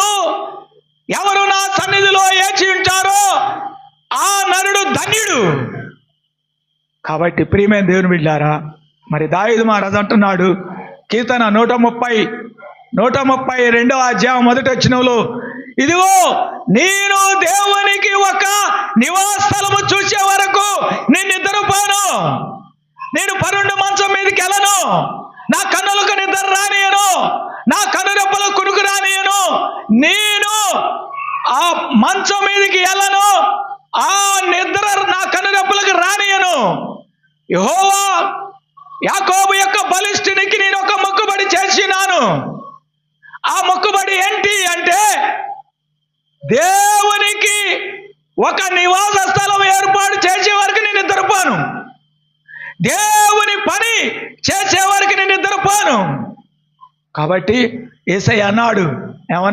నరుడు ఎవరు నా సన్నిధిలో ఏచి ఉంటారో ఆ నరుడు ధన్యుడు. కాబట్టి ప్రియమైన దేవుని బిడ్డారా మరి దాయుదు మహారాజు అంటున్నాడు కీర్తన నూట ముప్పై నూట ముప్పై రెండవ అధ్యాయం మొదటి వచ్చినలో ఇదిగో నేను దేవునికి ఒక నివాసస్థలము చూసే వరకు నేను నిద్రపోను నేను పరుండు మంచం మీదకి వెళ్ళను. నా కన్నులకు నిద్ర రానియను నా కనురెప్పలు కునుకు రానియను నేను ఆ మంచం మీదకి వెళ్ళను ఆ నిద్ర నా కనురెప్పలకు రానియను. యహోవా యాకోబు యొక్క బలిష్ఠునికి నేను ఒక మొక్కుబడి చేసినాను. ఆ మొక్కుబడి ఏంటి అంటే దేవునికి ఒక నివాస స్థలం ఏర్పాటు చేసే వరకు నేను నిద్రపోను. దేవుని పని చేసే వరకు నేను నిద్రపోను. కాబట్టి ఏసై అన్నాడు